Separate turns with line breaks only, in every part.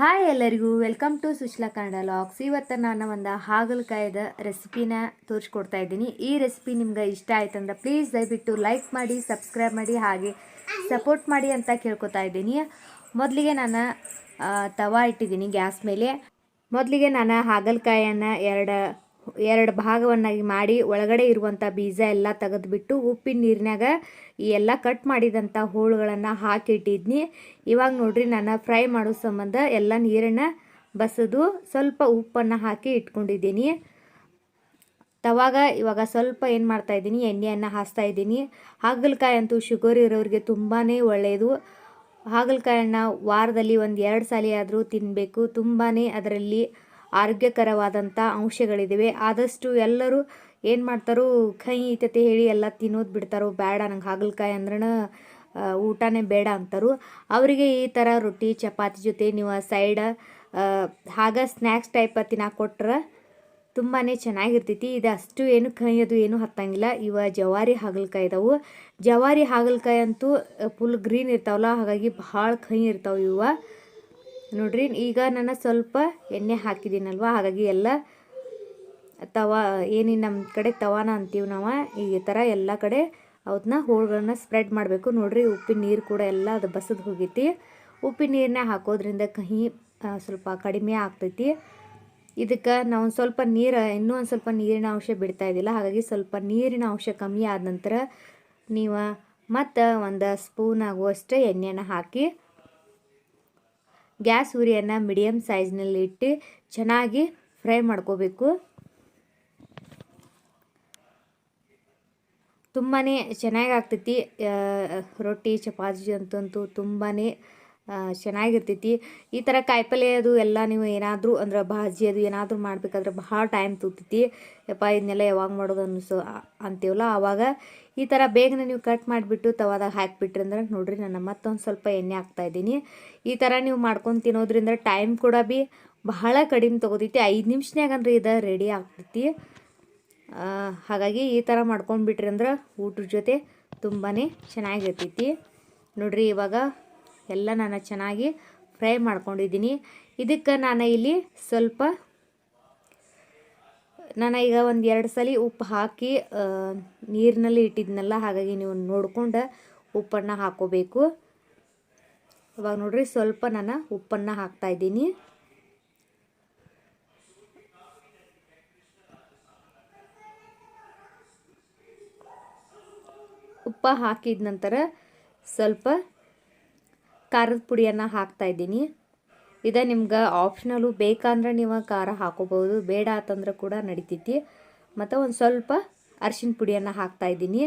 Hi ಎಲ್ಲರಿಗೂ welcome to Sushla Kannada locks ಇವತ್ತು ನಾನು ಒಂದು ಹಾಗಲಕಾಯಿದ ರೆಸಿಪಿನ ತೋರಿಸ್ಕೊಡ್ತಾ ಇದ್ದೀನಿ. ಈ ರೆಸಿಪಿ ನಿಮ್ಗೆ ಇಷ್ಟ ಆಯ್ತಂದ್ರೆ ಪ್ಲೀಸ್ ದಯವಿಟ್ಟು ಲೈಕ್ ಮಾಡಿ ಸಬ್ಸ್ಕ್ರೈಬ್ ಮಾಡಿ, ಹಾಗೆ ಸಪೋರ್ಟ್ ಮಾಡಿ ಅಂತ ಕೇಳ್ಕೊತಾ ಇದ್ದೀನಿ. ಮೊದಲಿಗೆ ನಾನು ತವಾ ಇಟ್ಟಿದ್ದೀನಿ ಗ್ಯಾಸ್ ಮೇಲೆ. ಮೊದಲಿಗೆ ನಾನು ಹಾಗಲಕಾಯನ್ನು ಎರಡು ಎರಡು ಭಾಗವನ್ನಾಗಿ ಮಾಡಿ ಒಳಗಡೆ ಇರುವಂಥ ಬೀಜ ಎಲ್ಲ ತೆಗೆದುಬಿಟ್ಟು ಉಪ್ಪಿನ ನೀರಿನಾಗ ಈ ಎಲ್ಲ ಕಟ್ ಮಾಡಿದಂಥ ಹೋಳುಗಳನ್ನು ಹಾಕಿಟ್ಟಿದ್ನಿ. ಇವಾಗ ನೋಡ್ರಿ ನಾನು ಫ್ರೈ ಮಾಡೋ ಸಂಬಂಧ ಎಲ್ಲ ನೀರನ್ನು ಬಸದು ಸ್ವಲ್ಪ ಉಪ್ಪನ್ನು ಹಾಕಿ ಇಟ್ಕೊಂಡಿದ್ದೀನಿ. ತವಾಗ ಇವಾಗ ಸ್ವಲ್ಪ ಏನು ಮಾಡ್ತಾ ಇದ್ದೀನಿ, ಎಣ್ಣೆಯನ್ನು ಹಾಸ್ತಾ ಇದ್ದೀನಿ. ಹಾಗಲಕಾಯಿ ಅಂತೂ ಶುಗರ್ ಇರೋರಿಗೆ ತುಂಬಾ ಒಳ್ಳೆಯದು ಹಾಗಲಕಾಯನ್ನು ವಾರದಲ್ಲಿ ಒಂದು ಎರಡು ಸಲ ಆದರೂ ತಿನ್ನಬೇಕು ತುಂಬಾ ಅದರಲ್ಲಿ ಆರೋಗ್ಯಕರವಾದಂಥ ಅಂಶಗಳಿದ್ದಾವೆ ಆದಷ್ಟು ಎಲ್ಲರೂ ಏನು ಮಾಡ್ತಾರೋ, ಕೈ ಈತತೆ ಹೇಳಿ ಎಲ್ಲ ತಿನ್ನೋದು ಬಿಡ್ತಾರೋ ಬೇಡ ನಂಗೆ ಹಾಗಲಕಾಯಿ ಅಂದ್ರನ ಊಟನೇ ಬೇಡ ಅಂತಾರೋ. ಅವರಿಗೆ ಈ ಥರ ರೊಟ್ಟಿ, ಚಪಾತಿ ಜೊತೆ ನೀವು ಸೈಡ್ ಹಾಗೆ ಸ್ನ್ಯಾಕ್ಸ್ ಟೈಪ್ ತಿನ್ನಾಕ ಕೊಟ್ರೆ ತುಂಬಾ ಚೆನ್ನಾಗಿರ್ತೈತಿ. ಇದು ಅಷ್ಟು ಏನು ಕೈ ಅದು ಏನು ಹತ್ತಂಗಿಲ್ಲ. ಇವ ಜವಾರಿ ಹಾಗಲಕಾಯಿ ಇದಾವೆ. ಜವಾರಿ ಹಾಗಲಕಾಯಿ ಅಂತೂ ಫುಲ್ ಗ್ರೀನ್ ಇರ್ತಾವಲ್ಲ, ಹಾಗಾಗಿ ಭಾಳ ಕಹಿ ಇರ್ತಾವೆ ಇವ. ನೋಡ್ರಿ, ಈಗ ನಾನು ಸ್ವಲ್ಪ ಎಣ್ಣೆ ಹಾಕಿದ್ದೀನಲ್ವ? ಹಾಗಾಗಿ ಎಲ್ಲ ತವಾ, ಏನಿ ನಮ್ಮ ಕಡೆ ತವಾನ ಅಂತೀವಿ ನಾವು, ಈ ಥರ ಎಲ್ಲ ಕಡೆ ಅವನ್ನ ಹೋಳುಗಳನ್ನ ಸ್ಪ್ರೆಡ್ ಮಾಡಬೇಕು. ನೋಡ್ರಿ ಉಪ್ಪಿನ ನೀರು ಕೂಡ ಎಲ್ಲ ಅದು ಬಸದು ಹೋಗೈತಿ. ಉಪ್ಪಿನ ನೀರನ್ನ ಹಾಕೋದ್ರಿಂದ ಕಹಿ ಸ್ವಲ್ಪ ಕಡಿಮೆ ಆಗ್ತೈತಿ. ಇದಕ್ಕೆ ನಾವು ಸ್ವಲ್ಪ ನೀರು, ಇನ್ನೂ ಒಂದು ಸ್ವಲ್ಪ ನೀರಿನ ಅಂಶ ಬಿಡ್ತಾ ಇದ್ದಿಲ್ಲ. ಹಾಗಾಗಿ ಸ್ವಲ್ಪ ನೀರಿನ ಅಂಶ ಕಮ್ಮಿ ಆದ ನಂತರ ನೀವು ಮತ್ತು ಒಂದು ಸ್ಪೂನ್ ಆಗುವಷ್ಟು ಎಣ್ಣೆನ ಹಾಕಿ ಗ್ಯಾಸ್ ಉರಿಯನ್ನು ಮೀಡಿಯಮ್ ಸೈಜ್ನಲ್ಲಿ ಇಟ್ಟು ಚೆನ್ನಾಗಿ ಫ್ರೈ ಮಾಡ್ಕೋಬೇಕು. ತುಂಬಾ ಚೆನ್ನಾಗಿ ಆಗ್ತೈತಿ ರೊಟ್ಟಿ, ಚಪಾತಿ ಅಂತಂತೂ ತುಂಬಾ ಚೆನ್ನಾಗಿರ್ತೈತಿ. ಈ ಥರ ಕಾಯಿಪಲ್ಯ ಅದು ಎಲ್ಲ ನೀವು ಏನಾದರೂ ಅಂದ್ರೆ ಭಾಜಿ ಅದು ಏನಾದರೂ ಮಾಡಬೇಕಾದ್ರೆ ಭಾಳ ಟೈಮ್ ತೂತೈತಿ ಯಪ್ಪ ಇದನ್ನೆಲ್ಲ ಯಾವಾಗ ಮಾಡೋದು ಅನಿಸೋ ಅಂತೀವಲ್ಲ? ಆವಾಗ ಈ ಥರ ಬೇಗನೆ ನೀವು ಕಟ್ ಮಾಡಿಬಿಟ್ಟು ತವಾದಾಗ ಹಾಕಿಬಿಟ್ರಿ ಅಂದ್ರೆ ನೋಡಿರಿ ನಾನು ಮತ್ತೊಂದು ಸ್ವಲ್ಪ ಎಣ್ಣೆ ಹಾಕ್ತಾಯಿದ್ದೀನಿ ಈ ಥರ ನೀವು ಮಾಡ್ಕೊಂಡು ತಿನ್ನೋದ್ರಿಂದ ಟೈಮ್ ಕೂಡ ಬಿ ಬಹಳ ಕಡಿಮೆ ತೊಗೋತೈತಿ. ಐದು ನಿಮಿಷನ್ಯಾಗ ಅಂದ್ರೆ ಇದು ರೆಡಿ ಆಗ್ತೈತಿ. ಹಾಗಾಗಿ ಈ ಥರ ಮಾಡ್ಕೊಂಡ್ಬಿಟ್ರಿ ಅಂದ್ರೆ ಊಟದ ಜೊತೆ ತುಂಬಾ ಚೆನ್ನಾಗಿರ್ತೈತಿ. ನೋಡಿರಿ ಇವಾಗ ಎಲ್ಲ ನಾನು ಚೆನ್ನಾಗಿ ಫ್ರೈ ಮಾಡ್ಕೊಂಡಿದ್ದೀನಿ. ಇದಕ್ಕೆ ನಾನು ಇಲ್ಲಿ ಸ್ವಲ್ಪ, ನಾನು ಈಗ ಒಂದು ಎರಡು ಸಲ ಉಪ್ಪು ಹಾಕಿ ನೀರಿನಲ್ಲಿ ಇಟ್ಟಿದ್ನಲ್ಲ, ಹಾಗಾಗಿ ನೀವು ನೋಡ್ಕೊಂಡು ಉಪ್ಪನ್ನು ಹಾಕೋಬೇಕು. ಇವಾಗ ನೋಡ್ರಿ, ಸ್ವಲ್ಪ ನಾನು ಉಪ್ಪನ್ನು ಹಾಕ್ತಾ ಇದ್ದೀನಿ. ಉಪ್ಪು ಹಾಕಿದ ನಂತರ ಸ್ವಲ್ಪ ಖಾರದ ಪುಡಿಯನ್ನು ಹಾಕ್ತಾ ಇದ್ದೀನಿ. ಇದು ನಿಮ್ಗೆ ಆಪ್ಷನಲು ಬೇಕಂದ್ರೆ ನೀವು ಖಾರ ಹಾಕೋಬೋದು ಬೇಡ ಅಂತಂದ್ರೆ ಕೂಡ ನಡಿತೈತಿ. ಮತ್ತು ಒಂದು ಸ್ವಲ್ಪ ಅರಿಶಿನ ಪುಡಿಯನ್ನು ಹಾಕ್ತಾ ಇದ್ದೀನಿ.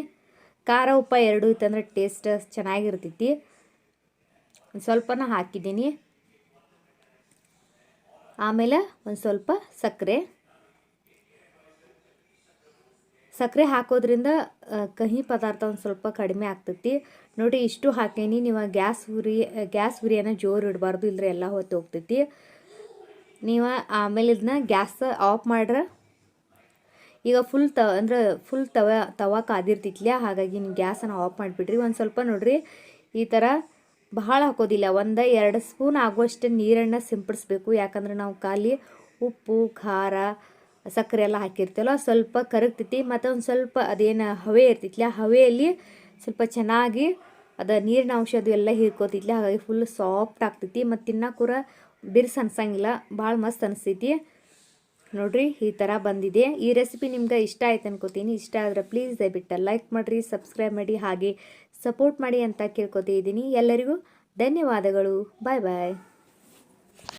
ಖಾರ ಉಪ್ಪ ಎರಡು ಇತ್ತಂದ್ರೆ ಟೇಸ್ಟ್ ಚೆನ್ನಾಗಿರ್ತೈತಿ. ಒಂದು ಸ್ವಲ್ಪನ ಹಾಕಿದ್ದೀನಿ. ಆಮೇಲೆ ಒಂದು ಸ್ವಲ್ಪ ಸಕ್ಕರೆ. ಸಕ್ಕರೆ ಹಾಕೋದ್ರಿಂದ ಕಹಿ ಪದಾರ್ಥ ಒಂದು ಸ್ವಲ್ಪ ಕಡಿಮೆ ಆಗ್ತೈತಿ. ನೋಡಿ, ಇಷ್ಟು ಹಾಕೇನಿ, ನೀವು ಗ್ಯಾಸ್ ಉರಿ ಗ್ಯಾಸ್ ಉರಿಯನ್ನು ಜೋರು ಇಡಬಾರ್ದು ಇಲ್ಲರೆ ಎಲ್ಲ ಹೊತ್ತು ಹೋಗ್ತೈತಿ. ನೀವು ಆಮೇಲೆ ಇದನ್ನ ಗ್ಯಾಸ್ ಆಫ್ ಮಾಡ್ರೆ. ಈಗ ಫುಲ್ ತವ, ಅಂದ್ರೆ ಫುಲ್ ತವ ತವ ಕಾದಿರ್ತಿತ್ಲ ಹಾಗಾಗಿ ನೀವು ಗ್ಯಾಸನ್ನು ಆಫ್ ಮಾಡಿಬಿಡ್ರಿ. ಒಂದು ಸ್ವಲ್ಪ ನೋಡ್ರಿ, ಈ ಥರ ಬಹಳ ಹಾಕೋದಿಲ್ಲ. ಒಂದು ಎರಡು ಸ್ಪೂನ್ ಆಗುವಷ್ಟು ನೀರನ್ನು ಸಿಂಪಡಿಸ್ಬೇಕು. ಯಾಕಂದ್ರೆ ನಾವು ಖಾಲಿ ಉಪ್ಪು, ಖಾರ ಸಕ್ಕರೆ ಎಲ್ಲ ಹಾಕಿರ್ತೀವಲ್ಲ ಸ್ವಲ್ಪ ಕರಗ್ತೈತಿ, ಮತ್ತು ಒಂದು ಸ್ವಲ್ಪ ಅದೇನು ಹವೆ ಇರ್ತೈತ್ಲ, ಆ ಹವೆಯಲ್ಲಿ ಸ್ವಲ್ಪ ಚೆನ್ನಾಗಿ ಅದು ನೀರಿನ ಅಂಶ ಅದು ಎಲ್ಲ ಹಾಗಾಗಿ ಫುಲ್ ಸಾಫ್ಟ್ ಆಗ್ತೈತಿ, ಮತ್ತು ತಿನ್ನಕ್ಕೂರ ಬಿರ್ಸ್ ಅನ್ಸಂಗಿಲ್ಲ ಭಾಳ ಮಸ್ತ್ ಅನಿಸ್ತೈತಿ ನೋಡ್ರಿ, ಈ ಥರ ಬಂದಿದೆ. ಈ ರೆಸಿಪಿ ನಿಮ್ಗೆ ಇಷ್ಟ ಆಯ್ತು ಅನ್ಕೋತೀನಿ. ಇಷ್ಟ ಆದರೆ ಪ್ಲೀಸ್ ದಯವಿಟ್ಟು ಲೈಕ್ ಮಾಡಿರಿ ಸಬ್ಸ್ಕ್ರೈಬ್ ಮಾಡಿ, ಹಾಗೆ ಸಪೋರ್ಟ್ ಮಾಡಿ ಅಂತ ಕೇಳ್ಕೊತಿದ್ದೀನಿ ಎಲ್ಲರಿಗೂ ಧನ್ಯವಾದಗಳು. ಬಾಯ್ ಬಾಯ್